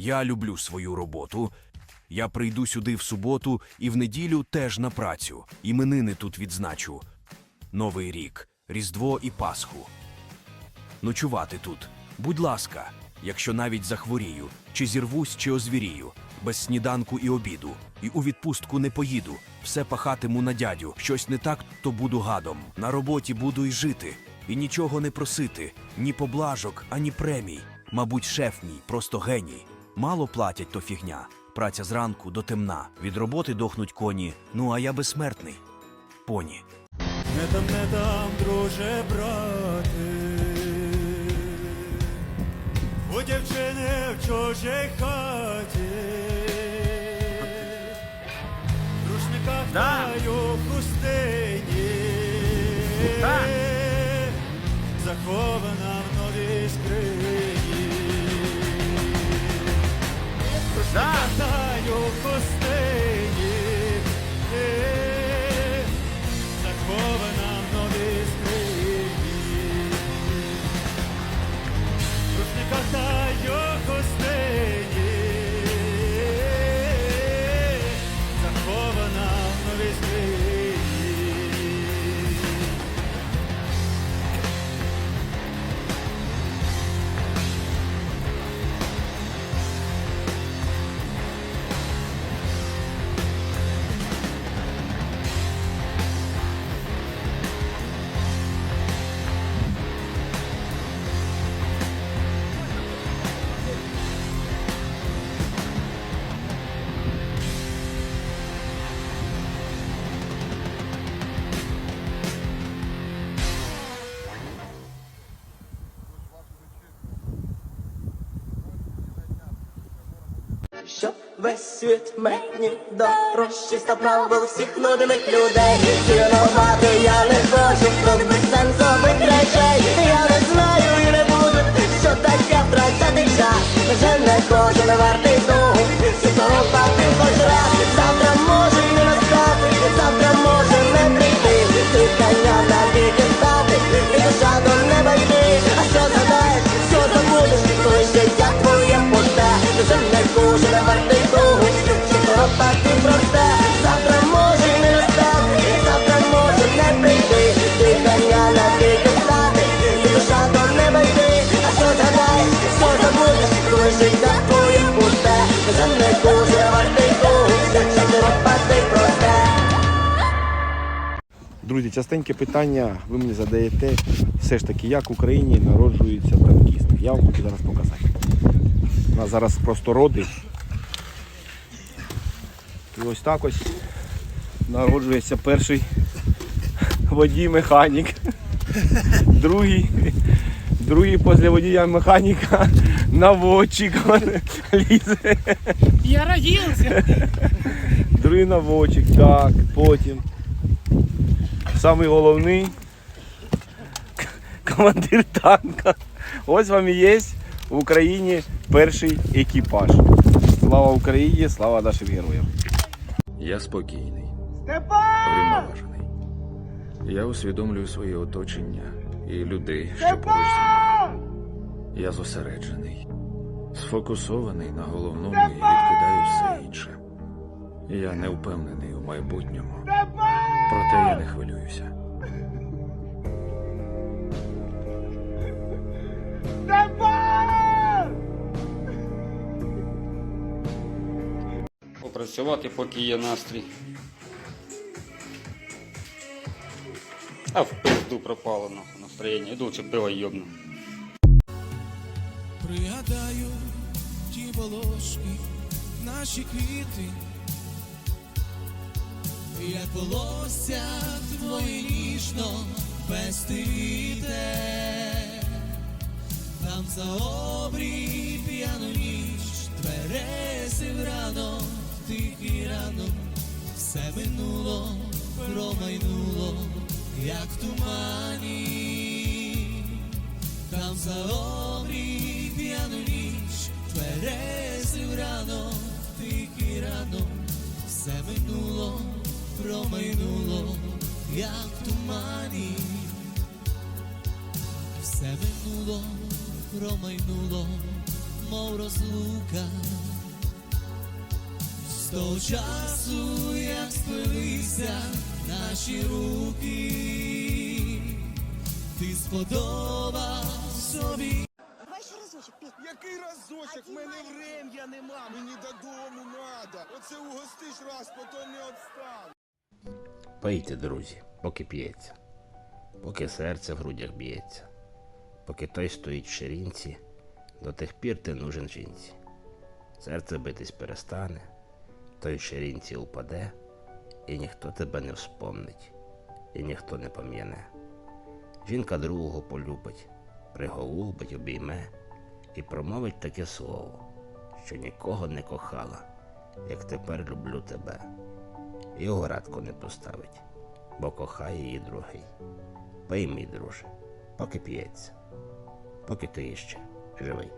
Я люблю свою роботу. Я прийду сюди в суботу і в неділю теж на працю. Іменини тут відзначу. Новий рік, Різдво і Пасху. Ночувати тут. Будь ласка, якщо навіть захворію, чи зірвусь, чи озвірію, без сніданку і обіду, і у відпустку не поїду, все пахатиму на дядю. Щось не так, то буду гадом. На роботі буду й жити, і нічого не просити, ні поблажок, ані премій. Мабуть, шеф мій, просто геній. Мало платять то фігня. Праця зранку до темна. Від роботи дохнуть коні. Ну а я безсмертний. Поні. Не там, не там, друже, брати. У дівчини в чужій хаті. В рушниках Да. у хустині. Да. Захована в новій скрині. Да. Весь світ мені дорожчий став правил всіх нудних людей. Цінувати я не хочу тут безсенсових речей. Я не знаю і не буду, що таке втрачати час. Вже не кожен вартий того, всі пати Друзі, частеньке питання ви мені задаєте все ж таки, як в Україні народжуються танкісти. Я вам хочу зараз показати. У нас зараз просто роди. І ось так ось народжується перший водій механік. Другий, другий після водія механіка наводчик лізе. Я родился. Другий наводчик, так, потім. Самий головний командир танка. Ось вам і є в Україні перший екіпаж. Слава Україні, слава нашим героям. Я спокійний, врівноважений. Я усвідомлюю своє оточення і людей, що поруч зі мною. Я зосереджений, сфокусований на головному і відкидаю все інше. Я не впевнений у майбутньому, проте я не хвилююся. попрацювати, поки є настрій. А в пизду пропало нахуй настроєння. Іду чи пиво йобну. Пригадаю ті волошки, наші квіти, як волосся твоє ніжно пестите, там за обрій п'яну ніч, тверезив ранок, тихий ранок, все минуло, промайнуло, як в тумані. Там за обрій п'яну ніч, тверезив ранок, тихий ранок, все минуло, промайнуло, як в тумані, все минуло, промайнуло, мов розлука. З того часу, як сплелися наші руки, ти сподобав собі. Який разочок? В мене врем'я нема, мені додому надо. Оце угостиш раз, потім не відстань. Пийте, друзі, поки п'ється, поки серце в грудях б'ється, поки той стоїть в ширинці, до тих пір ти нужен жінці. Серце битись перестане, той в ширинці упаде, і ніхто тебе не вспомнить, і ніхто не пам'яне. Жінка другого полюбить, приголубить, обійме і промовить таке слово, що нікого не кохала, як тепер люблю тебе і радко не поставить, бо кохає її другий. Пий, мій друже, поки п'ється, поки ти іще живий.